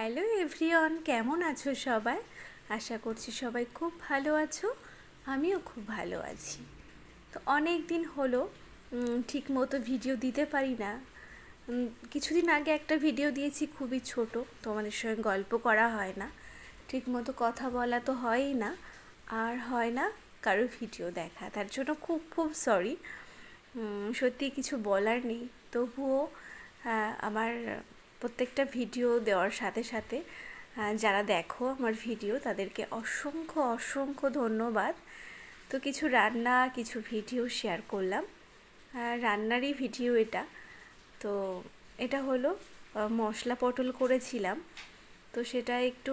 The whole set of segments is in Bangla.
হ্যালো এভরিওয়ান কেমন আছো সবাই? আশা করছি সবাই খুব ভালো আছো। আমিও খুব ভালো আছি। তো অনেক দিন হলো ঠিক মতো ভিডিও দিতে পারি না। কিছুদিন আগে একটা ভিডিও দিয়েছি খুবই ছোট, তোমাদের সঙ্গে গল্প করা হয় না। ঠিক মতো কথা বলা তো হয়ই না, আর হয় না কারও ভিডিও দেখা। তার জন্য খুব খুব সরি সত্যি কিছু বলার নেই। তবুও আমার প্রত্যেকটা ভিডিও দেওয়ার সাথে সাথে যারা দেখো আমার ভিডিও, তাদেরকে অসংখ্য অসংখ্য ধন্যবাদ। তো কিছু রান্না, কিছু ভিডিও শেয়ার করলাম। রান্নারই ভিডিও এটা। তো এটা হলো মশলা পটল করেছিলাম। তো সেটা একটু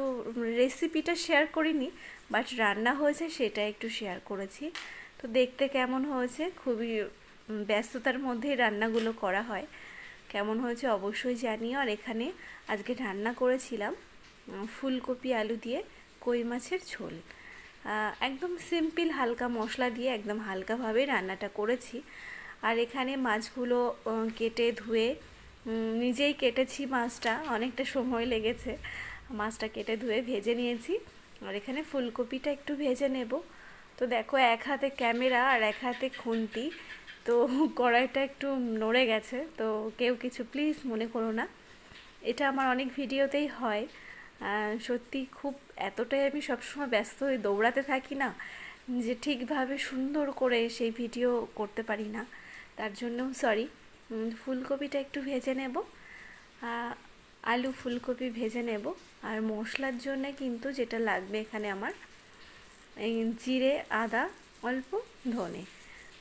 রেসিপিটা শেয়ার করিনি বাট রান্না হয়েছে সেটা একটু শেয়ার করেছি। তো দেখতে কেমন হয়েছে? খুবই ব্যস্ততার মধ্যেই রান্নাগুলো করা হয়। কেমন হয়েছে অবশ্যই জানিও। আর এখানে আজকে রান্না করেছিলাম ফুলকপি আলু দিয়ে কই মাছের ঝোল। একদম সিম্পল হালকা মশলা দিয়ে একদম হালকাভাবে রান্নাটা করেছি। আর এখানে মাছগুলো কেটে ধুয়ে নিজেই কেটেছি মাছটা, অনেকটা সময় লেগেছে। মাছটা কেটে ধুয়ে ভেজে নিয়েছি। আর এখানে ফুলকপিটা একটু ভেজে নেব। তো দেখো, এক হাতে ক্যামেরা আর এক হাতে খুন্তি। তো কড়াইটা একটু নড়ে গেছে, তো কেউ কিছু প্লিজ মনে করো না। এটা আমার অনেক ভিডিওতেই হয়। সত্যি খুব এতটাই আমি সবসময় ব্যস্ত হয়ে দৌড়াতে থাকি না, যে ঠিকভাবে সুন্দর করে সেই ভিডিও করতে পারি না। তার জন্য সরি ফুলকপিটা একটু ভেজে নেব। আলু ফুলকপি ভেজে নেব। আর মশলার জন্যে কিন্তু যেটা লাগবে এখানে আমার জিরে, আদা, অল্প ধনে।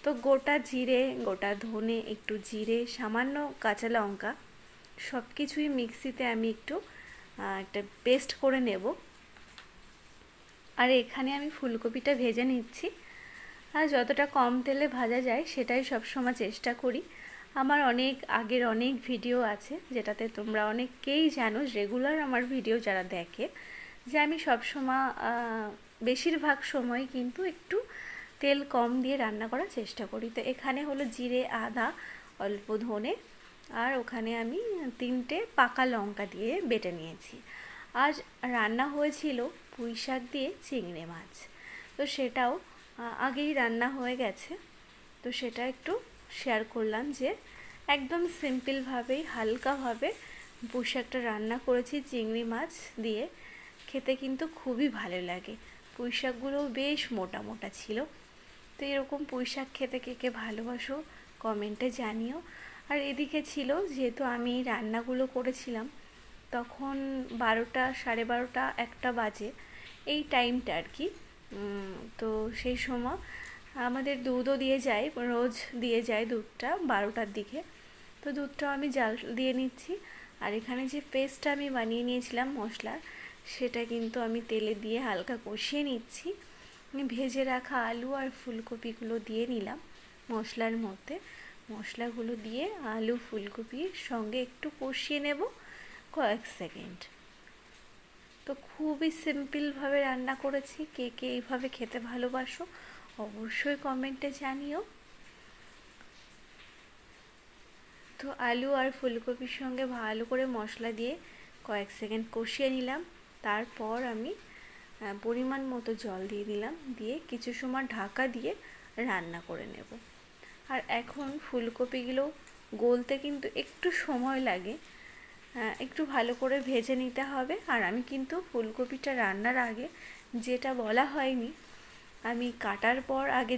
তো গোটা জিরে, গোটা ধনে, একটু জিরে, সামান্য কাঁচা লঙ্কা সব কিছুই মিক্সিতে আমি একটু একটা পেস্ট করে নেব। আর এখানে আমি ফুলকপিটা ভেজে নিচ্ছি। আর যতটা কম তেলে ভাজা যায়, সেটাই সবসময় চেষ্টা করি। আমার অনেক আগের অনেক ভিডিও আছে, যেটাতে তোমরা অনেককেই জানো, রেগুলার আমার ভিডিও যারা দেখে, যে আমি সবসময় বেশিরভাগ সময় কিন্তু একটু তেল কম দিয়ে রান্না করার চেষ্টা করি। তো এখানে হলো জিরে, আদা, অল্প ধনে আর ওখানে আমি তিনটে পাকা লঙ্কা দিয়ে বেটে নিয়েছি। আজ রান্না হয়েছিল পুঁই শাক দিয়ে চিংড়ি মাছ। তো সেটাও আগেই রান্না হয়ে গেছে। তো সেটা একটু শেয়ার করলাম যে একদম সিম্পলভাবেই হালকাভাবে পুঁই শাকটা রান্না করেছি চিংড়ি মাছ দিয়ে। খেতে কিন্তু খুবই ভালো লাগে। পুঁই শাকগুলো বেশ মোটা মোটা ছিল। তো এরকম পুঁই শাক খেতে কে কে ভালোবাসো কমেন্টে জানিও। আর এদিকে ছিল, যেহেতু আমি রান্নাগুলো করেছিলাম, তখন বারোটা, সাড়ে বারোটা, একটা বাজে এই টাইমটা আর কি। তো সেই সময় আমাদের দুধও দিয়ে যায়, রোজ দিয়ে যায় দুধটা বারোটার দিকে। তো দুধটাও আমি জাল দিয়ে নিচ্ছি। আর এখানে যে পেস্টটা আমি বানিয়ে নিয়েছিলাম মশলার, সেটা কিন্তু আমি তেলে দিয়ে হালকা কষিয়ে নিচ্ছি। ভেজে রাখা আলু আর ফুলকপিগুলো দিয়ে নিলাম মশলার মধ্যে। মশলাগুলো দিয়ে আলু, ফুলকপির সঙ্গে একটু কষিয়ে নেব কয়েক সেকেন্ড। তো খুবই সিম্পলভাবে রান্না করেছি। কে কে এইভাবে খেতে ভালোবাসো অবশ্যই কমেন্টে জানিও। তো আলু আর ফুলকপির সঙ্গে ভালো করে মশলা দিয়ে কয়েক সেকেন্ড কষিয়ে নিলাম। তারপর আমি পরিমাণ মতো জল দিয়ে দিলাম। দিয়ে কিছু সময় ঢাকা দিয়ে রান্না করে নেব। আর এখন ফুলকপিগুলো গলতে কিন্তু একটু সময় লাগে। একটু ভালো করে ভেজে নিতে হবে। আর আমি কিন্তু ফুলকপিটা রান্নার আগে যেটা বলা হয়নি, আমি কাটার পর আগে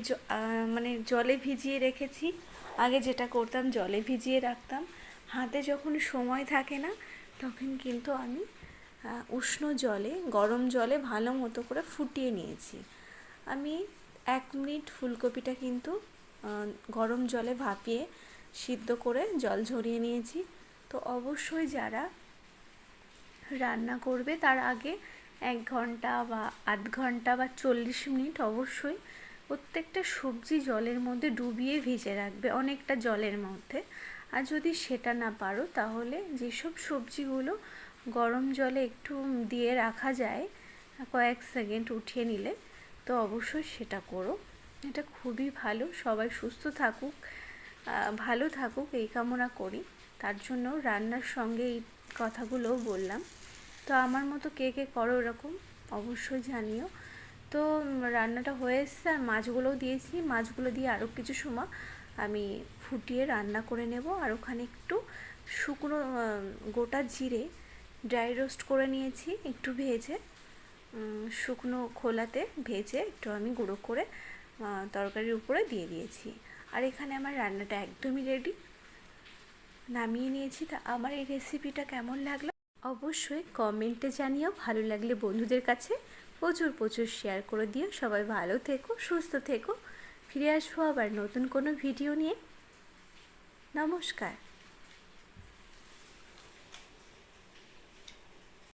মানে জলে ভিজিয়ে রেখেছি। আগে যেটা করতাম, জলে ভিজিয়ে রাখতাম। হাতে যখন সময় থাকে না, তখন কিন্তু আমি উষ্ণ জলে, গরম জলে ভালো মতো করে ফুটিয়ে নিয়েছি। আমি এক মিনিট ফুলকপিটা কিন্তু গরম জলে ভাপিয়ে সিদ্ধ করে জল ঝরিয়ে নিয়েছি। তো অবশ্যই যারা রান্না করবে, তার আগে এক ঘণ্টা বা আধ ঘণ্টা বা চল্লিশ মিনিট অবশ্যই প্রত্যেকটা সবজি জলের মধ্যে ডুবিয়ে ভিজে রাখবে অনেকটা জলের মধ্যে। আর যদি সেটা না পারো, তাহলে যেসব সবজিগুলো গরম জলে একটু দিয়ে রাখা যায়, কয়েক সেকেন্ড উঠিয়ে নিলে, তো অবশ্যই সেটা করো। এটা খুবই ভালো, সবাই সুস্থ থাকুক ভালো থাকুক, এই কামনা করি। তার জন্য রান্নার সঙ্গে এই কথাগুলো বললাম। তো আমার মতো কে কে করো এরকম, অবশ্যই জানিও। তো রান্নাটা হয়ে এসছে, আর মাছগুলোও দিয়েছি। মাছগুলো দিয়ে আরও কিছু সময় আমি ফুটিয়ে রান্না করে নেব, আর ওখানে একটু শুকনো গোটা জিরে ড্রাই রোস্ট করে নিয়েছি, একটু ভেজে শুকনো খোলাতে ভেজে একটু আমি গুঁড়ো করে তরকারির উপরে দিয়ে দিয়েছি। আর এখানে আমার রান্নাটা একদমই রেডি নামিয়ে নিয়েছি। তা আমার এই রেসিপিটা কেমন লাগল? অবশ্যই কমেন্টে জানিও। ভালো লাগলে বন্ধুদের কাছে প্রচুর প্রচুর শেয়ার করে দিও। সবাই ভালো থেকো, সুস্থ থেকো। ফিরে আসব আবার নতুন কোনো ভিডিও নিয়ে। নমস্কার।